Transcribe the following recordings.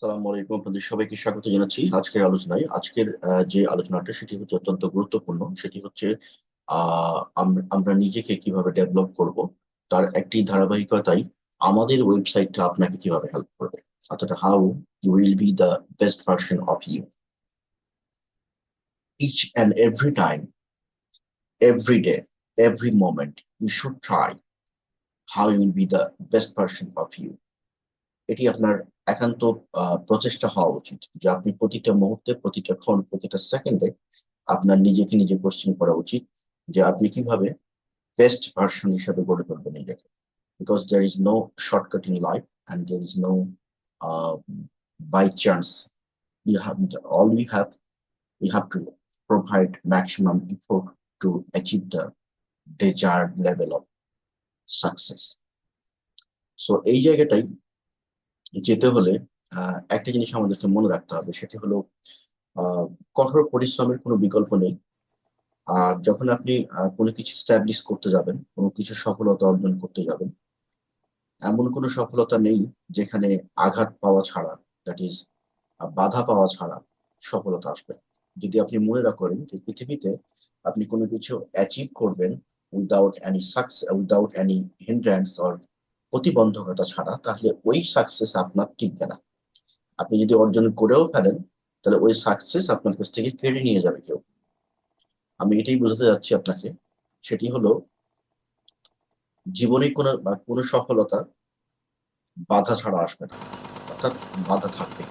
সালামু আলাইকুম। আপনাদের সবাইকে স্বাগত জানাচ্ছি আজকের আলোচনায়। আজকের যে আলোচনাটা সেটি হচ্ছে অত্যন্ত গুরুত্বপূর্ণ। সেটি হচ্ছে আমরা নিজেকে কীভাবে ডেভেলপ করব, তার একটি ধারাবাহিকতায় আমাদের ওয়েবসাইটটা আপনাকে কীভাবে হেল্প করবে। অর্থাৎ how you will be the best version of you each and every time every day every moment you should try how you will be the best version of you এটি আপনার একান্ত প্রচেষ্টা হওয়া উচিত যে আপনি প্রতিটা মুহূর্তে, প্রতিটা ক্ষণ, প্রতিটা সেকেন্ডে আপনার নিজেকে নিজে কোশ্চেন করা উচিত যে আপনি কীভাবে বেস্ট ভার্সন হিসাবে গড়ে তুলবেন নিজেকে because there is no shortcut in life and there is no by chance you have, all we have we have to provide maximum effort to achieve the desired level of success. So, এই জায়গাটাই যেতে হলে একটা জিনিস আমাদেরকে মনে রাখতে হবে, সেটি হলো কঠোর পরিশ্রমের কোনো বিকল্প নেই। আর যখন আপনি কোনো কিছু স্ট্যাবলিশ করতে যাবেন, কোনো কিছু সফলতা অর্জন করতে যাবেন, এমন কোনো সফলতা নেই যেখানে আঘাত পাওয়া ছাড়া দ্যাট ইজ বাধা পাওয়া ছাড়া সফলতা আসবে। যদি আপনি মনে রাখেন যে পৃথিবীতে আপনি কোনো কিছু অ্যাচিভ করবেন without any success without any hindrance or প্রতিবন্ধকতা ছাড়া, তাহলে ওই সাকসেস আপনার টিকবে না। আপনি যদি অর্জন করেও ফেলেন, তাহলে ওই সাকসেস আপনার কাছ থেকে কেড়ে নিয়ে যাবে কেউ। আমি এটাই বোঝাতে যাচ্ছি আপনাকে, সেটি হলো জীবনে কোনো কোনো সফলতা বাধা ছাড়া আসবে না, অর্থাৎ বাধা থাকবে।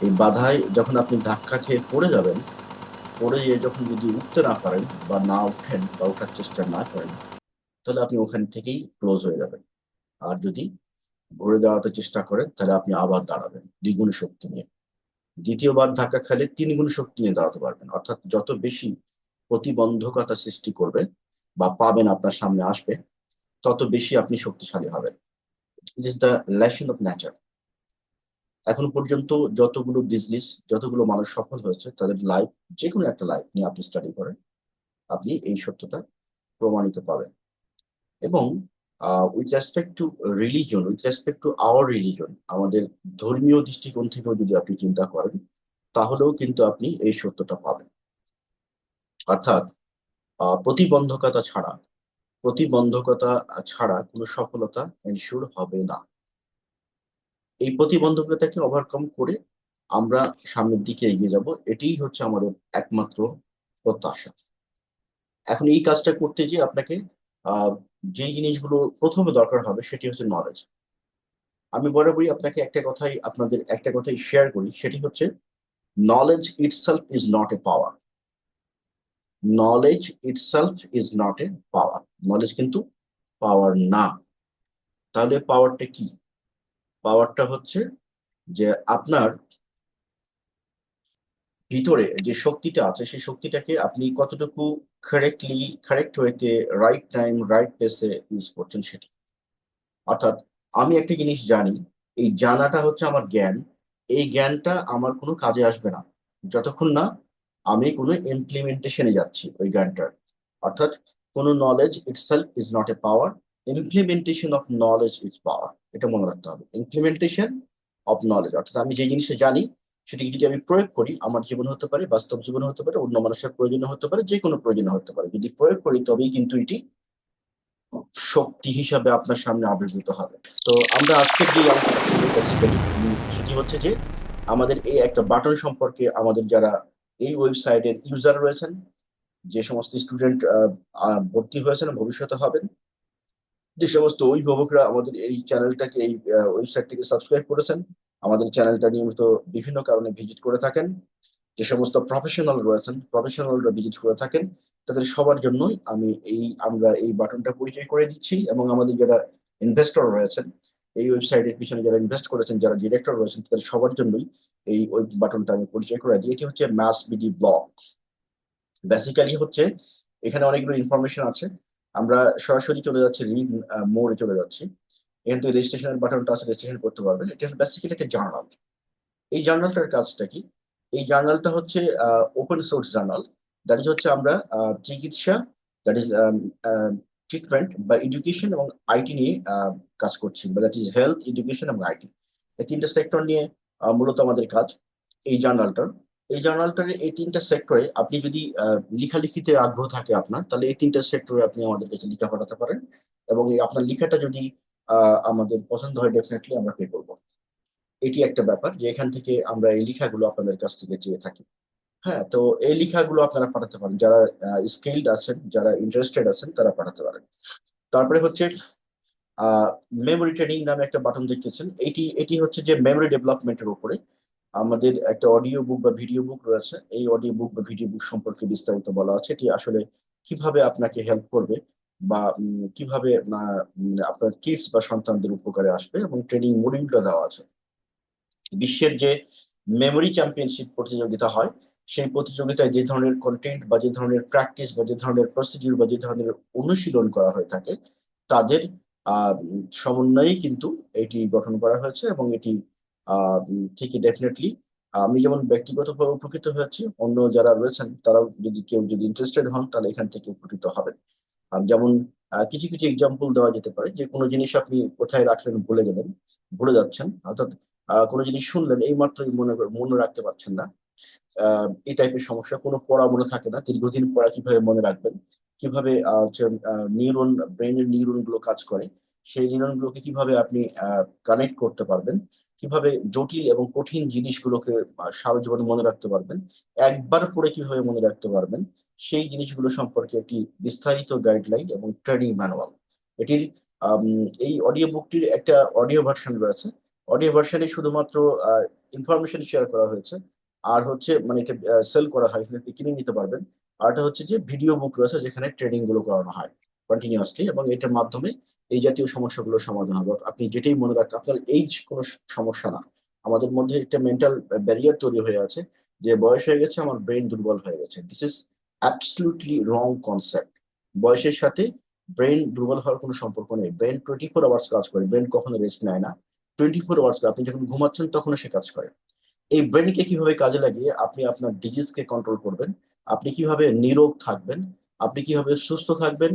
এই বাধায় যখন আপনি ধাক্কা খেয়ে পড়ে যাবেন, পড়ে গিয়ে যখন যদি উঠতে না পারেন বা না উঠেন বা ওঠার চেষ্টা না করেন, তাহলে আপনি ওখান থেকেই ক্লোজ হয়ে যাবেন। আর যদি ঘুরে দাঁড়াতে চেষ্টা করেন তাহলে আপনি আবার দাঁড়াবেন দ্বিগুণ শক্তি নিয়ে। দ্বিতীয়বার ধাক্কা খেলে তিন গুণ শক্তি নিয়ে দাঁড়াতে পারবেন। অর্থাৎ যত বেশি প্রতিবন্ধকতা সৃষ্টি করবে বা পাবেন আপনার সামনে আসবে, তত বেশি আপনি শক্তিশালী হবেন। It the lesson of nature এখন পর্যন্ত যতগুলো বিজনেস যতগুলো মানুষ সফল হয়েছে, তাদের লাইফ যে কোনো একটা লাইফ নিয়ে আপনি স্টাডি করেন, আপনি এই সত্যটা প্রমাণিত পাবেন। এবং with respect to religion with respect to our religion আমাদের ধর্মীয় দৃষ্টিকোণ থেকেও যদি আপনি চিন্তা করেন, তাহলেও কিন্তু আপনি এই সত্যটা পাবেন। অর্থাৎ প্রতিবন্ধকতা ছাড়া প্রতিবন্ধকতা ছাড়া কোনো সফলতা এনশিওর হবে না। এই প্রতিবন্ধকতাকে ওভারকাম করে আমরা সামনের দিকে এগিয়ে যাব, এটাই হচ্ছে আমাদের একমাত্র প্রত্যাশা। এখন এই কাজটা করতে গিয়ে আপনাকে যে জিনিসগুলো প্রথমে দরকার হবে সেটি হচ্ছে নলেজ আমি বরাবরই আপনাকে একটা কথাই, আপনাদের একটা কথাই শেয়ার করি, সেটি হচ্ছে knowledge itself is not a power knowledge itself is not a power knowledge কিন্তু পাওয়ার না। তাহলে পাওয়ারটা কি? পাওয়ারটা হচ্ছে যে আপনার ভিতরে যে শক্তিটা আছে, সেই শক্তিটাকে আপনি কতটুকু কারেক্টলি কারেক্ট ওয়েতে রাইট টাইম রাইট প্লেসে ইউজ করছেন সেটি। অর্থাৎ আমি একটা জিনিস জানি, এই জানাটা হচ্ছে আমার জ্ঞান। এই জ্ঞানটা আমার কোনো কাজে আসবে না। যতক্ষণ না আমি কোনো ইমপ্লিমেন্টেশনে যাচ্ছি ওই জ্ঞানটার। অর্থাৎ কোনো knowledge itself is not a power implementation of knowledge is power এটা মনে রাখতে হবে। ইমপ্লিমেন্টেশন অফ নলেজ অর্থাৎ আমি যে জিনিসটা জানি সেটিকে যদি আমি প্রয়োগ করি, আমার জীবন হতে পারে, বাস্তব জীবন হতে পারে, অন্য মানুষের প্রয়োজনে হতে পারে যে কোনো প্রয়োজনে হতে পারে। যদি প্রয়োগ করি, তবেই কিন্তু এটি শক্তি হিসাবে আপনার সামনে আবির্ভূত হবে। তো আমরা আজকের যে সেটি হচ্ছে যে, আমাদের এই একটা বাটন সম্পর্কে আমাদের যারা এই ওয়েবসাইটের ইউজার রয়েছেন, যে সমস্ত স্টুডেন্ট ভর্তি হয়েছেন, ভবিষ্যতে হবেন, যে সমস্ত অভিভাবকরা আমাদের এই চ্যানেলটাকে, এই ওয়েবসাইট ওয়েবসাইটটিকে সাবস্ক্রাইব করেছেন আমাদের চ্যানেলটা নিয়মিত বিভিন্ন কারণে ভিজিট করে থাকেন। যে সমস্ত প্রফেশনাল রয়েছেন প্রফেশনালরা ভিজিট করে থাকেন, তাদের সবার জন্যই আমি এই, আমরা এই বাটনটা পরিচয় করে দিচ্ছি এবং আমাদের যারা ইনভেস্টর রয়েছেন, এই ওয়েবসাইটের পিছনে যারা ইনভেস্ট করেছেন, যারা ডিরেক্টর রয়েছেন, তাদের সবার জন্যই এই ওই বাটনটা আমি পরিচয় করে দিই। এটি হচ্ছে ম্যাস বিডি ব্লগ বেসিক্যালি হচ্ছে, এখানে অনেকগুলো ইনফরমেশন আছে। আমরা সরাসরি চলে যাচ্ছি রিড মোড়ে চলে যাচ্ছি। এখান থেকে রেজিস্ট্রেশনের বাটনটা আছে রেজিস্ট্রেশন করতে পারবেন। এটা বেসিক্যালি একটা জার্নাল এই জার্নালটার কাজটা কি? এই জার্নালটা হচ্ছে open source journal that is হচ্ছে আমরা চিকিৎসা দ্যাট ইজ ট্রিটমেন্ট বা এডুকেশন এবং আইটি নিয়ে কাজ করছি বা দ্যাট ইজ হেলথ এডুকেশন এবং আইটি এই তিনটে সেক্টর নিয়ে মূলত আমাদের কাজ এই জার্নালটার এই জার্নালটার এই তিনটা সেক্টরে আপনি যদি লেখালেখিতে আগ্রহ থাকে আপনার, তাহলে এই তিনটা সেক্টরে আপনি আমাদের কাছে লেখা পাঠাতে পারেন। এবং আপনার লেখাটা যদি আমাদের পছন্দ হয় ডেফিনেটলি আমরা পে করব। এটি একটা ব্যাপার যে এখান থেকে আমরা এই লেখাগুলো আপনাদের কাছ থেকে চেয়ে থাকি। হ্যাঁ তো এই লেখাগুলো আপনারা পাঠাতে পারেন। যারা স্কিল্ড আছেন, যারা ইন্টারেস্টেড আছেন, তারা পাঠাতে পারেন। তারপরে হচ্ছে মেমোরি ট্রেনিং নামে একটা বাটন দেখতেছেন। এটি এটি হচ্ছে যে মেমোরি ডেভেলপমেন্টের উপরে আমাদের একটা অডিও বুক বা ভিডিও বুক রয়েছে। এই অডিও বুক বা ভিডিও বুক সম্পর্কে বিস্তারিত বলা আছে। এটি আসলে কীভাবে আপনাকে হেল্প করবে বা কীভাবে আপনার কিডস বা সন্তানদের উপকারে আসবে এবং ট্রেনিং মডিউলটা দেওয়া আছে। বিশ্বের যে মেমোরি চ্যাম্পিয়নশিপ প্রতিযোগিতা হয়, সেই প্রতিযোগিতায় যে ধরনের কন্টেন্ট বা যে ধরনের প্র্যাকটিস বা যে ধরনের প্রসিডিউর বা যে ধরনের অনুশীলন করা হয়ে থাকে, তাদের সমন্বয়ে কিন্তু এটি গঠন করা হয়েছে এবং এটি থেকে ডেফিনেটলি আমি যেমন ব্যক্তিগতভাবে উপকৃত হয়েছি, অন্য যারা রয়েছেন, তারাও যদি কেউ যদি ইন্টারেস্টেড হন, তাহলে এখান থেকে উপকৃত হবেন। যেমন কিছু কিছু এক্সাম্পল দেওয়া যেতে পারে যে কোনো জিনিস আপনি কোথায় রাখলেন ভুলে গেলেন, ভুলে যাচ্ছেন, অর্থাৎ কোনো জিনিস শুনলেন এই মাত্রই মনে মনে রাখতে পারছেন না এই টাইপের সমস্যা, কোনো পড়া মনে থাকে না, দীর্ঘদিন পড়া কীভাবে মনে রাখবেন, কীভাবে নিউরন ব্রেনের নিউরনগুলো কাজ করে, সেই নিউরন গুলোকে কীভাবে আপনি কানেক্ট করতে পারবেন কীভাবে জটিল এবং কঠিন জিনিসগুলোকে সারা জীবন মনে রাখতে পারবেন, একবার পড়ে কীভাবে মনে রাখতে পারবেন, সেই জিনিসগুলো সম্পর্কে একটি বিস্তারিত গাইডলাইন এবং ট্রেনিং ম্যানুয়াল এটির এই অডিও বুকটির একটা অডিও ভার্সন রয়েছে। অডিও ভার্সনে শুধুমাত্র ইনফরমেশন শেয়ার করা হয়েছে। আর হচ্ছে মানে এটা সেল করা হয় কিনে নিতে পারবেন। আর হচ্ছে যে ভিডিও বুক রয়েছে, যেখানে ট্রেনিংগুলো করানো হয়। কন্টিনিউয়াসলি এবং এটার মাধ্যমে এই জাতীয় সমস্যাগুলোর সমাধান হবে। আপনি যেটাই মনে রাখতে আপনার এইজ কোনো সমস্যা না। আমাদের মধ্যে একটা মেন্টাল ব্যারিয়ার তৈরি হয়ে আছে যে বয়স হয়ে গেছে, আমার ব্রেন দুর্বল হয়ে গেছে। This is absolutely wrong concept বয়সের সাথে ব্রেন দুর্বল হওয়ার কোনো সম্পর্ক নেই। ব্রেন টোয়েন্টি ফোর আওয়ার্স কাজ করে ব্রেন কখনো রেস্ট নেয় না। টোয়েন্টি ফোর আওয়ার্স আপনি যখন ঘুমাচ্ছেন, তখনও সে কাজ করে। এই ব্রেনকে কীভাবে কাজে লাগিয়ে আপনি আপনার ডিজিজকে কন্ট্রোল করবেন? আপনি কীভাবে নিরোগ থাকবেন? আপনি কীভাবে সুস্থ থাকবেন?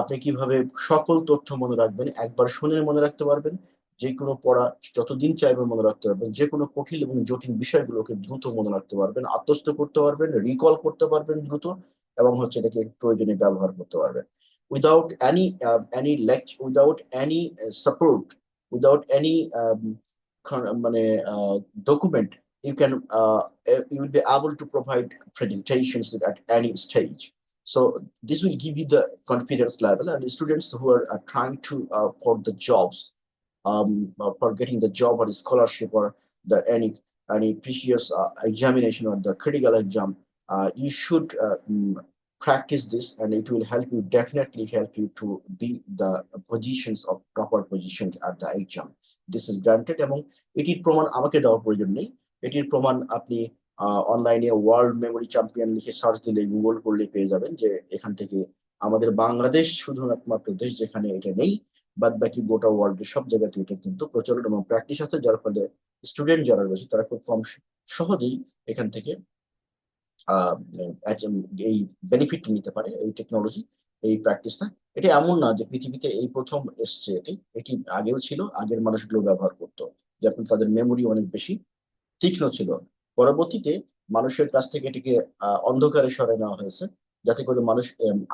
আপনি কীভাবে সকল তথ্য মনে রাখবেন, একবার শুনে মনে রাখতে পারবেন যে কোনো পড়া যতদিন চাইবেন মনে রাখতে পারবেন যে কোনো কঠিন এবং জটিল বিষয়গুলোকে দ্রুত মনে রাখতে পারবেন, আত্মস্থ করতে পারবেন রিকল করতে পারবেন দ্রুত এবং হচ্ছে এটাকে প্রয়োজনে ব্যবহার করতে পারবেন without any any lecture without any support without any মানে document you can you will be able to provide presentations at any stage. So this will give you the confidence level, and the students who are, are trying to uh, for the jobs, um, uh, for getting the job or the scholarship or the any any precious uh, examination or the critical exam, uh, you should uh, mm, practice this, and it will help you definitely help you to be the positions of proper positions at the exam. This is granted এবং এটির প্রমাণ আমাকে দেওয়ার প্রয়োজন নেই এটির প্রমাণ আপনি অনলাইনে ওয়ার্ল্ড মেমোরি চ্যাম্পিয়ন লিখে সার্চ দিলে গুগল করলে পেয়ে যাবেন যে এখান থেকে আমাদের বাংলাদেশ শুধু একমাত্র দেশ যেখানে এটা নেই বাদ বাকি গোটা ওয়ার্ল্ডের সব জায়গাতে এটা কিন্তু প্রচলন এবং প্র্যাকটিস আছে, যার ফলে স্টুডেন্ট যারা রয়েছে তারা খুব কম সহজেই এখান থেকে এই বেনিফিট নিতে পারে এই টেকনোলজি এই প্র্যাকটিসটা এটা এমন না যে পৃথিবীতে এই প্রথম এসছে এটি এটি আগেও ছিল, আগের মানুষগুলো ব্যবহার করতো যার ফলে তাদের মেমোরি অনেক বেশি তীক্ষ্ণ ছিল। পরবর্তীতে মানুষের কাছ থেকে এটিকে অন্ধকারে সরে নেওয়া হয়েছে, যাতে করে মানুষ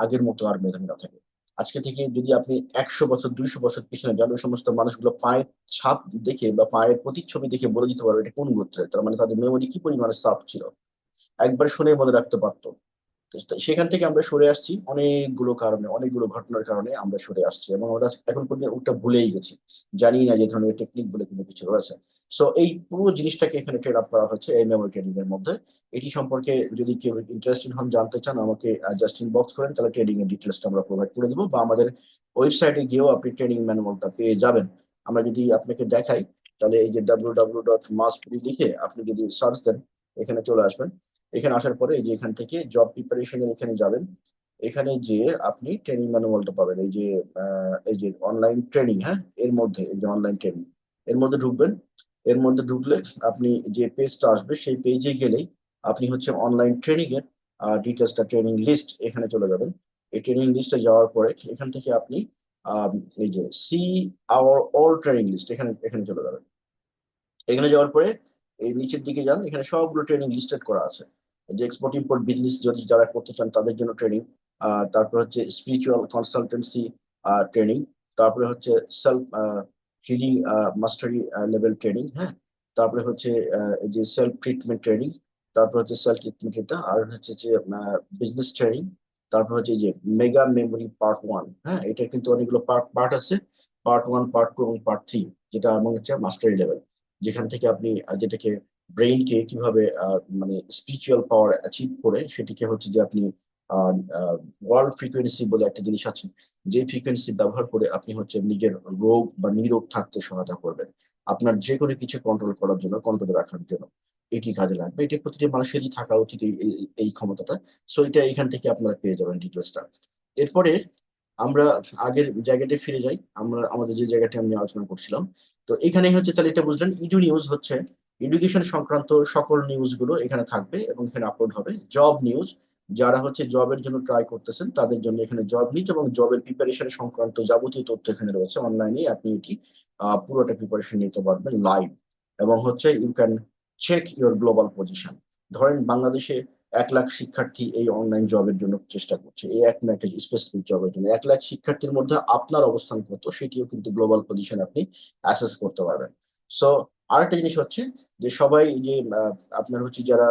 আগের মতো আর মেধাবী না থাকে। আজকে থেকে যদি আপনি একশো বছর, দুইশো বছর পিছনে যান, ওই সমস্ত মানুষগুলো পায়ের ছাপ দেখে বা পায়ের প্রতিচ্ছবি দেখে বলে দিতে পারবে এটা কোন গোত্রের, তার মানে তাদের মেমোরি কি পরিমাণে সাফ ছিল? একবার শুনে মনে রাখতে পারতো। সেখান থেকে আমরা সরে আসছি। অনেকগুলো কারণে, অনেকগুলো ঘটনার কারণে আমরা সরে আসছি এবং আমরা এখন পর্যন্ত ওটা ভুলেই গেছি। জানি না যে ধরনের টেকনিক বলে কোনো কিছু রয়েছে। সো এই পুরো জিনিসটাকে এখানে ট্রেড আপ করা হচ্ছে এই মেমোরি ট্রেডিং এর মধ্যে। এটি সম্পর্কে যদি কেউ ইন্টারেস্টেড হন, জানতে চান, আমাকে জাস্ট ইনবক্স করেন, তাহলে ট্রেডিং এর ডিটেলসটা আমরা প্রোভাইড করে দিব। বা আমাদের ওয়েবসাইটে গিয়েও আপনি ট্রেডিং ম্যানুয়ালটা পেয়ে যাবেন। আমরা যদি আপনাকে দেখাই, তাহলে এই যে ডাব্লিউ ডাব্লিউ ডট মাসপুরি লিখে আপনি যদি সার্চ দেন, এখানে চলে আসবেন। এখানে আসার পরে এই যে এখান থেকে জব প্রিপারেশনের এখানে যাবেন। এখানে যে আপনি ট্রেনিং ম্যানুয়ালটা পাবেন। এই যে এই যে অনলাইন ট্রেনিং হ্যাঁ? এর মধ্যে, এই যে অনলাইন ট্রেনিং এর মধ্যে ঢুকবেন। এর মধ্যে ঢুকলে আপনি যে পেজটা আসবে, সেই পেজে গেলেই আপনি হচ্ছে অনলাইন ট্রেনিং এর ডিটেলসটা ট্রেনিং লিস্ট এখানে চলে যাবেন। এই ট্রেনিং লিস্টে যাওয়ার পরে এখান থেকে আপনি এই যে see our all training list এখানে এখানে চলে যাবেন। এখানে যাওয়ার পরে এই নিচের দিকে যান। এখানে সবগুলো ট্রেনিং লিস্টেড করা আছে। যে এক্সপোর্ট ইম্পোর্ট বিজনেস যদি যারা করতে চান তাদের জন্য ট্রেনিং তারপর হচ্ছে স্পিরিচুয়াল কনসালটেন্সি ট্রেনিং তারপরে হচ্ছে self healing mastery level training হ্যাঁ? তারপরে হচ্ছে যে সেলফ ট্রিটমেন্ট ট্রেনিং তারপর হচ্ছে সেলফ ট্রিটমেন্ট এটা, আর হচ্ছে যে বিজনেস ট্রেনিং তারপর হচ্ছে যে মেগা মেমোরি পার্ট ওয়ান হ্যাঁ? এটার কিন্তু অনেকগুলো পার্ট পার্ট আছে পার্ট ওয়ান পার্ট টু এবং পার্ট থ্রি যেটা এবং হচ্ছে মাস্টারি লেভেল যেখান থেকে আপনি যেটাকে ব্রেইনকে কীভাবে মানে স্পিরিচুয়াল পাওয়ার অ্যাচিভ করে সেটিকে হচ্ছে যে আপনি ওয়ার্ল্ড ফ্রিকোয়েন্সি বলে একটা জিনিস আছে, যে ফ্রিকোয়েন্সি ব্যবহার করে আপনি হচ্ছে নিজের রোগ বা নিরোগ থাকতে সহায়তা করবেন। আপনার যে কোনো কিছু কন্ট্রোল করার জন্য কন্ট্রোলে রাখার জন্য এটি কাজে লাগবে। এটি প্রতিটি মানুষেরই থাকা উচিত এই ক্ষমতাটা। সো এটা এখান থেকে আপনারা পেয়ে যাবেন ডিটেলসটা এরপরে আমরা আগের জায়গাটা ফিরে যাই। আমরা, আমাদের যে জায়গাটা আমি আলোচনা করছিলাম। তো এখানে হচ্ছে তাহলে এটা বুঝলেন ইডু নিউজ হচ্ছে এডুকেশন সংক্রান্ত সকল নিউজগুলো এখানে থাকবে এবং এখানে আপলোড হবে। জব নিউজ যারা হচ্ছে জবের জন্য ট্রাই করতেছেন, তাদের জন্য এখানে জব নিউজ এবং জবের প্রিপারেশন সংক্রান্ত যাবতীয় তথ্য এখানে রয়েছে। অনলাইনে আপনি এটি পুরোটা প্রিপারেশন নিতে পারবেন লাইভ এবং হচ্ছে you can check your global position ধরেন বাংলাদেশে এক লাখ শিক্ষার্থী এই অনলাইন জবের জন্য চেষ্টা করছে। এই এক না একটা স্পেসিফিক জবের জন্য। এক লাখ শিক্ষার্থীর মধ্যে আপনার অবস্থান কত, সেটিও কিন্তু গ্লোবাল পজিশন আপনি অ্যাসেস করতে পারবেন। সো আরেকটা জিনিস হচ্ছে যে সবাই যে আপনার হচ্ছে যারা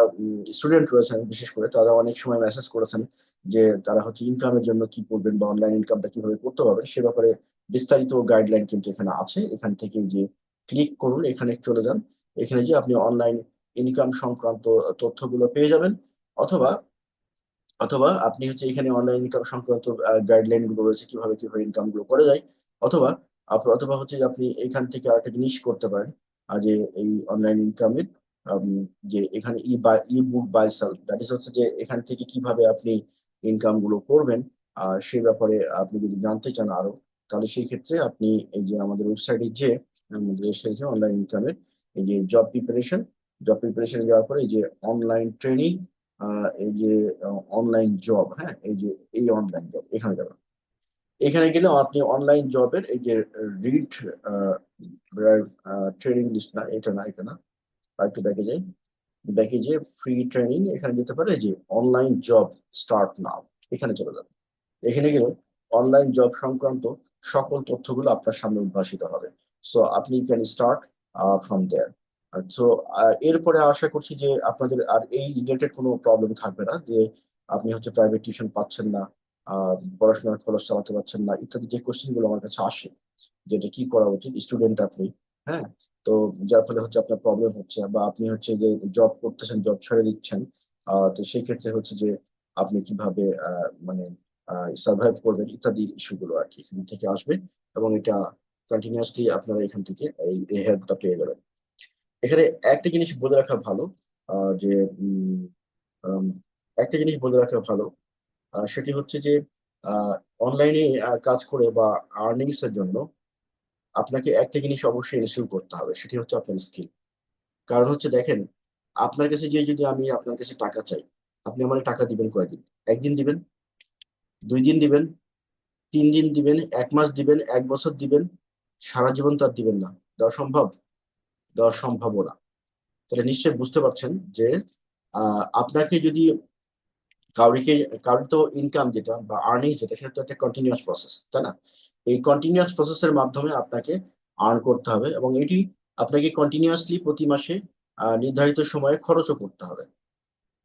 স্টুডেন্ট রয়েছেন, বিশেষ করে তারা অনেক সময় মেসেজ করেছেন যে তারা হচ্ছে ইনকামের জন্য কি করবেন বা অনলাইন ইনকামটা কীভাবে করতে পারবেন, সে ব্যাপারে বিস্তারিত গাইডলাইন কিন্তু এখানে আছে। এখান থেকে যে ক্লিক করুন, এখানে চলে যান। এখানে যে আপনি অনলাইন ইনকাম সংক্রান্ত তথ্যগুলো পেয়ে যাবেন অথবা অথবা আপনি হচ্ছে এখানে অনলাইন ইনকাম সংক্রান্ত গাইডলাইনগুলো রয়েছে কীভাবে কীভাবে ইনকামগুলো করা যায়। অথবা অথবা হচ্ছে আপনি এখান থেকে আরেকটা জিনিস করতে পারেন। যে এই অনলাইন ইনকামের যে এখানে e buy e book buy sell that is হচ্ছে যে এখান থেকে কীভাবে আপনি ইনকামগুলো করবেন, আহ সেই ব্যাপারে আপনি যদি জানতে চান আরও, তাহলে সেই ক্ষেত্রে আপনি এই যে আমাদের ওয়েবসাইটে যে আমাদের ওয়েবসাইটে অনলাইন ইনকামের এই যে জব প্রিপারেশন জব প্রিপারেশন যাওয়ার পরে এই যে অনলাইন ট্রেনিং এই যে অনলাইন জব হ্যাঁ এই যে, এই অনলাইন জব এখানে যাবেন। এখানে গেলে আপনি অনলাইন জবের এই যে রিড ট্রেনিং লিস্ট না, এটা না এটা না, আরেকটু ব্যাকে যাই। ব্যাকে যে ফ্রি ট্রেনিং এখানে যেতে পারে যে অনলাইন জব স্টার্ট নাও এখানে চলে যাবে। এখানে গেলে অনলাইন জব সংক্রান্ত সকল তথ্যগুলো আপনার সামনে উদ্ভাসিত হবে। সো আপনি can start from there so এরপরে আশা করছি যে আপনাদের আর এই রিলেটেড কোনো প্রবলেম থাকবে না, যে আপনি হচ্ছে প্রাইভেট টিউশন পাচ্ছেন না পড়াশোনার খরচ চালাতে পারছেন না, ইত্যাদি যে কোশ্চেনগুলো আমার কাছে আসে, যেটা কি করা উচিত স্টুডেন্ট আপনি হ্যাঁ? তো যার ফলে হচ্ছে আপনার প্রবলেম হচ্ছে বা আপনি হচ্ছে যে জব করতেছেন জব ছেড়ে দিচ্ছেন তো সেই ক্ষেত্রে হচ্ছে যে আপনি কীভাবে মানে সার্ভাইভ করবেন ইত্যাদি ইস্যুগুলো আর কি এখান থেকে আসবে এবং এটা কন্টিনিউয়াসলি আপনারা এখান থেকে এই হেল্পটা পেয়ে যাবেন। এখানে একটা জিনিস বলে রাখা ভালো যে একটা জিনিস বলে রাখা ভালো সেটি হচ্ছে যে অনলাইনে কাজ করে বা আর্নিংস এর জন্য আপনাকে একটা জিনিস অবশ্যই ইনস্টল করতে হবে, সেটি হচ্ছে আপনার স্কিল কারণ হচ্ছে দেখেন, আপনার কাছে যে যদি আমি আপনার কাছে টাকা চাই, আপনি আমার টাকা দিবেন কয়েকদিন একদিন দিবেন? দুই দিন দিবেন? তিন দিন দিবেন? এক মাস দিবেন? এক বছর দিবেন? সারা জীবন তার দিবেন না। দেওয়া সম্ভব? দেওয়া সম্ভব না। তাহলে নিশ্চয়ই বুঝতে পারছেন যে আপনাকে যদি কাউরিকে কারোর তো ইনকাম যেটা বা আর্নিং যেটা, সেটা তো একটা কন্টিনিউয়াস প্রসেস তাই না? এই কন্টিনিউয়াস প্রসেসের মাধ্যমে আপনাকে আর্ন করতে হবে এবং এটি আপনাকে কন্টিনিউয়াসলি প্রতি মাসে নির্ধারিত সময়ে খরচও করতে হবে।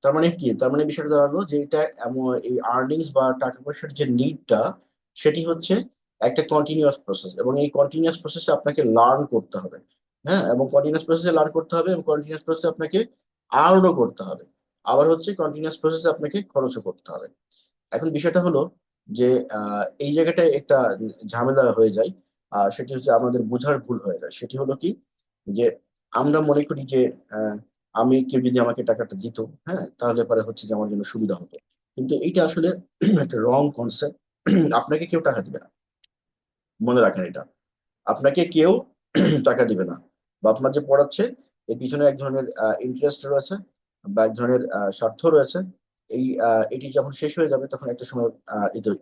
তার মানে কি? তার মানে বিষয়টা দাঁড়াল যে এটা এমন, এই আর্নিংস বা টাকা পয়সার যে নিডটা সেটি হচ্ছে একটা কন্টিনিউয়াস প্রসেস এবং এই কন্টিনিউয়াস প্রসেসে আপনাকে লার্ন করতে হবে। হ্যাঁ? এবং কন্টিনিউয়াস প্রসেসে লার্ন করতে হবে এবং কন্টিনিউয়াস প্রসেসে আপনাকে আর্নও করতে হবে। আবার হচ্ছে কন্টিনিউয়াস প্রসেসে আপনাকে খরচও করতে হবে। এখন বিষয়টা হলো যে এই জায়গাটায় একটা ঝামেলা হয়ে যায় আহ, সেটি হচ্ছে আমাদের বোঝার ভুল হয়ে যায়। সেটি হলো কি যে আমরা মনে করি যে আমি কেউ যদি আমাকে টাকাটা দিত হ্যাঁ তাহলে পরে হচ্ছে যে আমার জন্য সুবিধা হতো। কিন্তু এইটা আসলে একটা রং কনসেপ্ট আপনাকে কেউ টাকা দিবে না। মনে রাখেন এটা। আপনাকে কেউ টাকা দিবে না। বা আপনার যে পড়াচ্ছে এর পিছনে এক ধরনের ইন্টারেস্ট রয়েছে। বা এক ধরনের স্বার্থ রয়েছে, এই এটি যখন শেষ হয়ে যাবে, তখন একটা সময়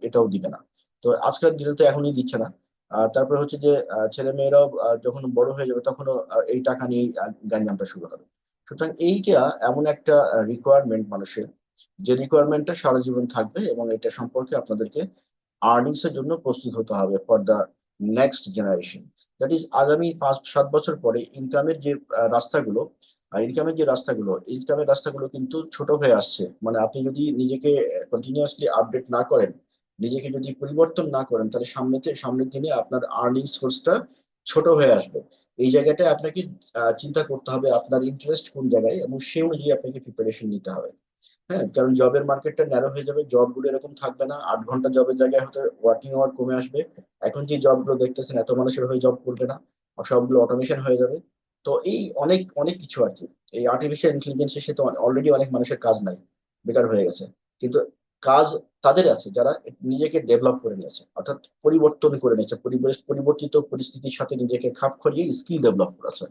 এটাও দিবে না। তো আজকের দিনে তো এখনই দিচ্ছে না। আর তারপরে হচ্ছে যে ছেলে মেয়েরাও যখন বড় হয়ে যাবে, তখনও এই টাকা নিয়ে গ্যাঞ্জামটা শুরু হবে। সুতরাং এইটা এমন একটা রিকোয়ারমেন্ট মানুষের, যে রিকোয়ারমেন্টটা সারা জীবন থাকবে এবং এটা সম্পর্কে আপনাদেরকে আর্নিংস এর জন্য প্রস্তুত হতে হবে for the next generation that is আগামী পাঁচ, সাত বছর পরে ইনকামের যে রাস্তাগুলো ইনকামের যে রাস্তাগুলো ইনকামের রাস্তাগুলো কিন্তু ছোট হয়ে আসছে। মানে আপনি যদি নিজেকে কন্টিনিউয়াসলি আপডেট না করেন, নিজেকে যদি পরিবর্তন না করেন, তাহলে সামনেতে, সামনের দিনে আপনার আর্নিং সোর্সটা ছোট হয়ে আসবে। এই জায়গাটায় আপনাকে চিন্তা করতে হবে আপনার ইন্টারেস্ট কোন জায়গায় এবং সে অনুযায়ী আপনাকে প্রিপারেশন নিতে হবে। হ্যাঁ কারণ জবের মার্কেটটা ন্যারো হয়ে যাবে জবগুলো এরকম থাকবে না, আট ঘণ্টা জবের জায়গায় হয়তো ওয়ার্কিং আওয়ার কমে আসবে। এখন যে জবগুলো দেখতেছেন, এত মানুষের হয়ে জব করবে না, সবগুলো অটোমেশন হয়ে যাবে। তো এই অনেক অনেক কিছু আর কি। এই আর্টিফিশিয়াল ইন্টেলিজেন্সের সাথে অলরেডি অনেক মানুষের কাজ নাই, বেকার হয়ে গেছে। কিন্তু কাজ তাদের আছে, যারা নিজেকে ডেভেলপ করে নিয়েছে, অর্থাৎ পরিবর্তন করে নিয়েছে পরিবর্তিত পরিস্থিতির সাথে নিজেকে খাপ খাইয়ে স্কিল ডেভেলপ করেছে।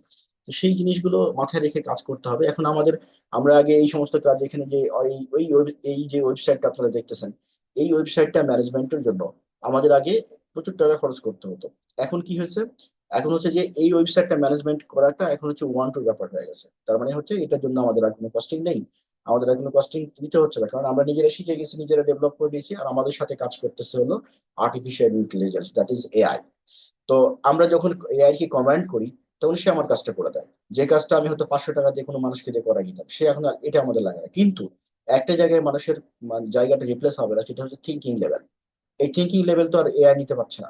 তো সেই জিনিসগুলো মাথায় রেখে কাজ করতে হবে। এখন আমাদের, আমরা আগে এই সমস্ত কাজ এখানে যে ওই- এই যে ওয়েবসাইটটা আপনারা দেখতেছেন, এই ওয়েবসাইটটা ম্যানেজমেন্টের জন্য আমাদের আগে প্রচুর টাকা খরচ করতে হতো। এখন কি হয়েছে? এখন হচ্ছে যে এই ওয়েবসাইটটা ম্যানেজমেন্ট করাটা এখন হচ্ছে ওয়ান টু ব্যাপার হয়ে গেছে। তার মানে হচ্ছে এটার জন্য আমাদের আর কোনো কস্টিং নেই। আমাদের আর কোনো কস্টিং দিতে হচ্ছে না। কারণ আমরা নিজেরা শিখে গেছি, নিজেরা ডেভেলপ করে নিয়েছি আর আমাদের সাথে কাজ করতেছে হলো artificial intelligence that is AI তো আমরা যখন এআই কে কমান্ড করি, তখন সে আমার কাজটা করে দেয়। যে কাজটা আমি হয়তো পাঁচশো টাকা দিয়ে কোনো মানুষকে দিয়ে করাই দিতাম সে এখন আর এটা আমাদের লাগে না। কিন্তু একটা জায়গায় মানুষের জায়গাটা রিপ্লেস হবে না, সেটা হচ্ছে থিঙ্কিং লেভেল এই থিঙ্কিং লেভেল তো আর এআই নিতে পারছে না।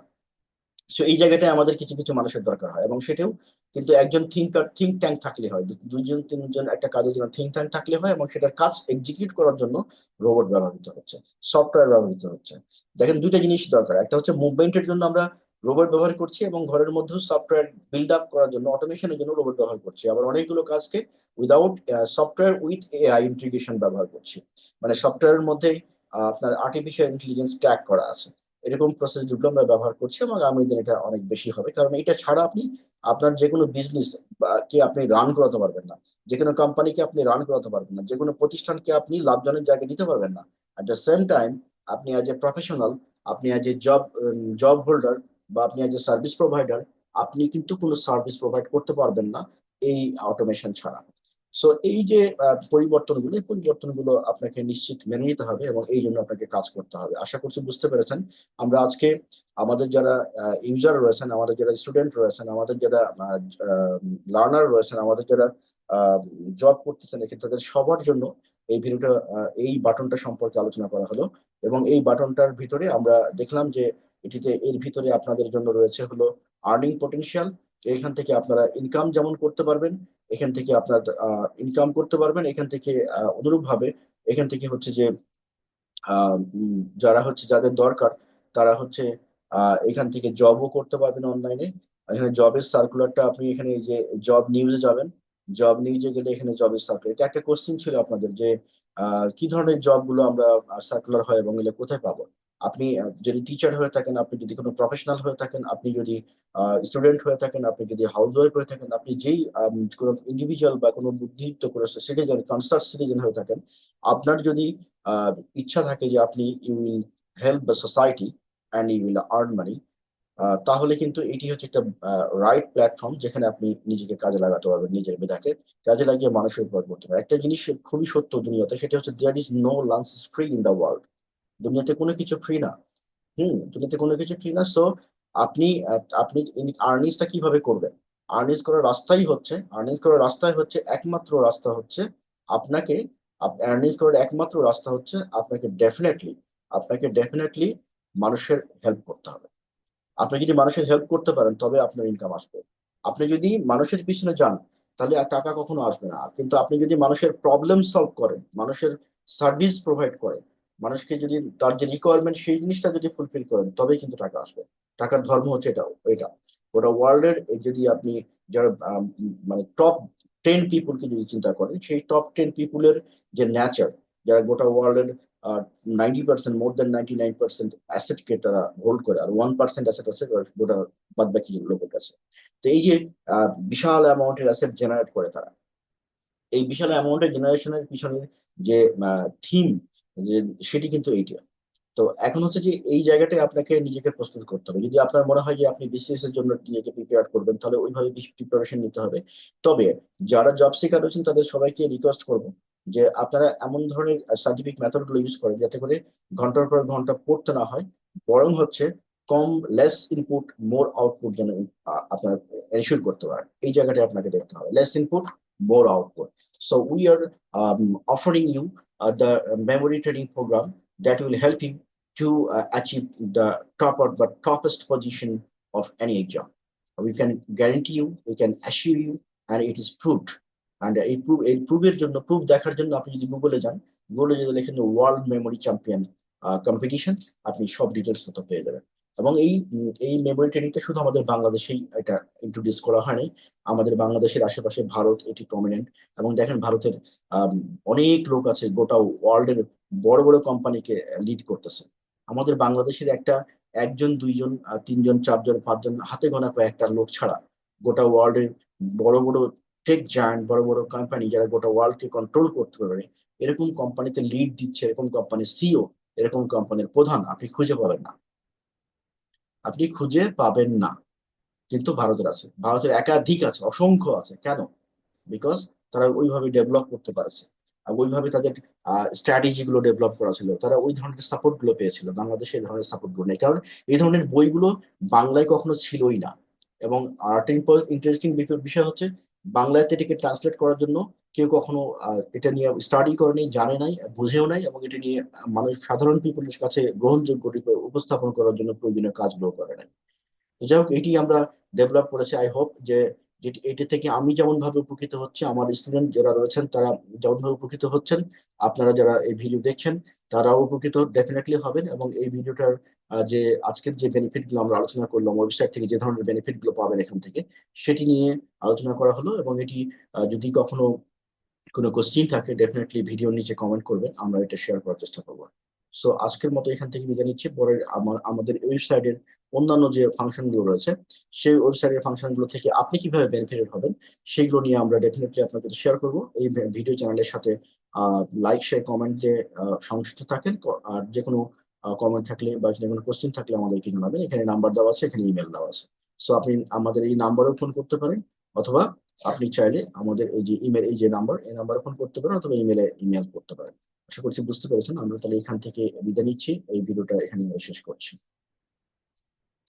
সো এই জায়গাটায় আমাদের কিছু কিছু মানুষের দরকার হয় এবং সেটাও কিন্তু একজন থিঙ্কার থিঙ্ক ট্যাঙ্ক থাকলে হয়। দু- দুইজন, তিনজন একটা কাজের জন্য থিঙ্ক ট্যাঙ্ক থাকলে হয় এবং সেটার কাজ এক্সিকিউট করার জন্য রোবট ব্যবহৃত হচ্ছে সফটওয়্যার ব্যবহৃত হচ্ছে। দেখেন দুইটা জিনিস দরকার। একটা হচ্ছে মুভমেন্টের জন্য আমরা রোবট ব্যবহার করছি এবং ঘরের মধ্যেও সফটওয়্যার বিল্ড আপ করার জন্য অটোমেশনের জন্য রোবট ব্যবহার করছি। আবার অনেকগুলো কাজকে without software with AI integration ব্যবহার করছি। মানে সফটওয়্যারের মধ্যে আপনার আর্টিফিশিয়াল ইন্টেলিজেন্স ট্যাগ করা আছে। এরকম প্রসেস যেগুলো আমরা ব্যবহার করছি এবং আগামী দিনে এটা অনেক বেশি হবে। কারণ এটা ছাড়া আপনি আপনার যে কোনো বিজনেস কে আপনি রান করাতে পারবেন না। যে কোনো কোম্পানিকে আপনি রান করাতে পারবেন না। যে কোনো প্রতিষ্ঠানকে আপনি লাভজনক জায়গায় দিতে পারবেন না। অ্যাট দ্য সেম টাইম আপনি অ্যাজ এ প্রফেশনাল আপনি as a job job holder বা আপনি অ্যাজ এ সার্ভিস প্রোভাইডার আপনি কিন্তু কোনো সার্ভিস প্রোভাইড করতে পারবেন না এই অটোমেশন ছাড়া। সো এই যে পরিবর্তনগুলো, এই পরিবর্তনগুলো আপনাকে নিশ্চিত মেনে নিতে হবে এবং এই জন্য আপনাকে কাজ করতে হবে। আশা করছি বুঝতে পেরেছেন। আমরা আজকে আমাদের যারা ইউজার রয়েছেন, আমাদের যারা স্টুডেন্ট রয়েছেন, আমাদের যারা লার্নার রয়েছেন, আমাদের যারা জব করতেছেন এক্ষেত্রে তাদের সবার জন্য এই ভিডিওটা এই বাটনটা সম্পর্কে আলোচনা করা হলো এবং এই বাটনটার ভিতরে আমরা দেখলাম যে, এটিতে এর ভিতরে আপনাদের জন্য রয়েছে হলো আর্নিং পটেনশিয়াল এখান থেকে আপনারা ইনকাম যেমন করতে পারবেন এখান থেকে আপনার ইনকাম করতে পারবেন। এখান থেকে অনুরূপ ভাবে এখান থেকে হচ্ছে যে যারা হচ্ছে যাদের দরকার, তারা হচ্ছে এখান থেকে জবও করতে পারবেন অনলাইনে এখানে জবের সার্কুলারটা আপনি এখানে যে জব নিউজে যাবেন। জব নিউজে গেলে এখানে জবের সার্কুলার এটা একটা কোশ্চেন ছিল আপনাদের যে কি ধরনের জবগুলো আমরা সার্কুলার হয় এবং এগুলো কোথায় পাবো? আপনি যদি টিচার হয়ে থাকেন, আপনি যদি কোনো প্রফেশনাল হয়ে থাকেন, আপনি যদি স্টুডেন্ট হয়ে থাকেন, আপনি যদি হাউস ওয়াইফ হয়ে থাকেন, আপনি যেই কোনো ইন্ডিভিজুয়াল বা কোনো বুদ্ধিদীপ্ত কোনো সিটিজেন কনসার্ট সিটিজেন হয়ে থাকেন, আপনার যদি ইচ্ছা থাকে যে আপনি you will help the society and you will earn money তাহলে কিন্তু এটি হচ্ছে একটা রাইট প্ল্যাটফর্ম যেখানে আপনি নিজেকে কাজে লাগাতে পারবেন, নিজের মেধাকে কাজে লাগিয়ে মানুষের উপর করতে পারবেন। একটা জিনিস খুবই সত্য দুনিয়াতে, সেটা হচ্ছে there is no lunch free in the world দুনিয়াতে কোনো কিছু ফ্রি না। হুম, দুনিয়াতে কোনো কিছু ফ্রি না। সো আপনি আপনি আর্নিংসটা কীভাবে করবেন? আর্নিংস করার রাস্তাই হচ্ছে আর্নিংস করার রাস্তাই হচ্ছে একমাত্র রাস্তা হচ্ছে আপনাকে আর্নিংস করার একমাত্র রাস্তা হচ্ছে আপনাকে ডেফিনেটলি আপনাকে ডেফিনেটলি মানুষের হেল্প করতে হবে। আপনি যদি মানুষের হেল্প করতে পারেন, তবে আপনার ইনকাম আসবে। আপনি যদি মানুষের পিছনে যান, তাহলে টাকা কখনো আসবে না। কিন্তু আপনি যদি মানুষের প্রবলেম সলভ করেন, মানুষের সার্ভিস প্রোভাইড করেন মানুষকে যদি তার যে রিকোয়ারমেন্ট সেই জিনিসটা যদি ফুলফিল করেন, তবেই কিন্তু টাকা আসবে। টাকার ধর্ম হচ্ছে এটা এটা। গোটা ওয়ার্ল্ডের যদি আপনি যারা মানে টপ টেন পিপুলকে যদি চিন্তা করেন, সেই টপ টেন পিপুলের যে ন্যাচার যারা গোটা ওয়ার্ল্ডের ninety percent more than ninety nine percent অ্যাসেটকে তারা হোল্ড করে, আর ওয়ান পার্সেন্ট অ্যাসেট আছে গোটা বাদ বাকি লোকের কাছে। তো এই যে বিশাল অ্যামাউন্টের অ্যাসেট জেনারেট করে তারা। এই বিশাল অ্যামাউন্টের জেনারেশনের পিছনের যে থিম যে সেটি কিন্তু এইটা। তো এখন হচ্ছে যে এই জায়গাটায় আপনাকে নিজেকে প্রস্তুত করতে হবে। যদি আপনার মনে হয় যে আপনি বিসিএস এর জন্য নিজেকে প্রিপেয়ার করবেন, তাহলে ওইভাবে প্রিপারেশন নিতে হবে। তবে যারা জব সিকার রয়েছেন, তাদের সবাইকে রিকোয়েস্ট করব যে আপনারা এমন ধরনের সাইন্টিফিক মেথডগুলো ইউজ করেন যাতে করে ঘণ্টার পর ঘণ্টা পড়তে না হয়, বরং হচ্ছে কম লেস ইনপুট মোর আউটপুট যেন আপনারা এনশিওর করতে পারেন। এই জায়গাটা আপনাকে দেখতে হবে। Less input more output. So we are um, offering you uh, the memory training program that will help you to uh, achieve the top or the toppest position of any exam. We can guarantee you, we can assure you, and it is proved. And এই prove এই প্রুভের জন্য proof দেখার জন্য আপনি যদি গুগলে যান গুগলে যদি লেখেন ওয়ার্ল্ড মেমোরি চ্যাম্পিয়ন কম্পিটিশন আপনি সব ডিটেলস মতো পেয়ে যাবেন এবং এই এই মেমোরি ট্রেনিংটা শুধু আমাদের বাংলাদেশেই এটা ইন্ট্রোডিউস করা হয়নি। আমাদের বাংলাদেশের আশেপাশে ভারত এটি প্রমিনেন্ট এবং দেখেন ভারতের অনেক লোক আছে গোটা ওয়ার্ল্ডের বড় বড় কোম্পানিকে লিড করতেছে। আমাদের বাংলাদেশের একটা একজন, দুইজন তিনজন, চারজন, পাঁচজন হাতে গোনা কয়েকটা লোক ছাড়া গোটা ওয়ার্ল্ডের বড় বড় টেক জায়ান্ট বড় বড় কোম্পানি যারা গোটা ওয়ার্ল্ডকে কন্ট্রোল করতে পারে এরকম কোম্পানিতে লিড দিচ্ছে, এরকম কোম্পানির সিও এরকম কোম্পানির প্রধান, আপনি খুঁজে পাবেন না। আপনি খুঁজে পাবেন না। কিন্তু ভারতের আছে। ভারতের একাধিক আছে, অসংখ্য আছে। কেন? বিকজ তারা ওইভাবে ডেভেলপ করতে পারছে। আর ওইভাবে তাদের স্ট্র্যাটেজি গুলো ডেভেলপ করা ছিল। তারা ওই ধরনের সাপোর্টগুলো পেয়েছিল। বাংলাদেশে এই ধরনের সাপোর্টগুলো নেই। কারণ এই ধরনের বইগুলো বাংলায় কখনো ছিলই না। এবং ইন্টারেস্টিং বিষয় হচ্ছে, বাংলাতে এটাকে ট্রান্সলেট করার জন্য কেউ কখনো এটা নিয়ে স্টাডি করেনি, জানে নাই, বুঝেও নাই এবং এটা নিয়ে মানুষ, সাধারণ পিপলের কাছে গ্রহণযোগ্য উপস্থাপন করার জন্য প্রয়োজনীয় কাজগুলো করে নাই। তো যাই হোক, এটি আমরা ডেভেলপ করেছি আই হোপ যে এটি থেকে আমি যেমন ভাবে উপকৃত হচ্ছে, আমার স্টুডেন্ট যারা রয়েছেন, তারা যেমন ভাবে উপকৃত হচ্ছেন, আপনারা যারা এই ভিডিও দেখছেন, তারাও উপকৃত ডেফিনেটলি হবেন এবং এই ভিডিওটার যে আজকের যে বেনিফিটগুলো আমরা আলোচনা করলাম ওয়েবসাইট থেকে যে ধরনের বেনিফিটগুলো পাবেন এখান থেকে, সেটি নিয়ে আলোচনা করা হলো এবং এটি যদি কখনো কোনো কোশ্চিন থাকে ডেফিনেটলি ভিডিওর নিচে কমেন্ট করবেন আমরা এটা শেয়ার করার চেষ্টা করব। সো আজকের মতো এখান থেকে বিদায় নিচ্ছি। পরে আমার আমাদের ওয়েবসাইটের অন্যান্য যে ফাংশনগুলো রয়েছে সেই ওয়েবসাইটের ফাংশনগুলো থেকে আপনি কীভাবে বেনিফিটেড হবেন সেগুলো নিয়ে আমরা ডেফিনেটলি আপনাকে শেয়ার করব। এই ভিডিও চ্যানেলের সাথে লাইক শেয়ার কমেন্ট আহ, সংযুক্ত থাকেন আর যে কোনো কমেন্ট থাকলে বা যে কোনো কোশ্চেন থাকলে আমাদেরকে জানাবেন। এখানে নাম্বার দেওয়া আছে এখানে ইমেল দেওয়া আছে। সো আপনি আমাদের এই নাম্বারেও ফোন করতে পারেন অথবা আপনি চাইলে আমাদের এই যে ইমেল এই যে নাম্বার এই নাম্বারে ফোন করতে পারেন অথবা ইমেলে ইমেল করতে পারেন। আশা করছি বুঝতে পেরেছেন। আমরা তাহলে এখান থেকে বিদায় নিচ্ছি। এই ভিডিওটা এখানে শেষ করছি।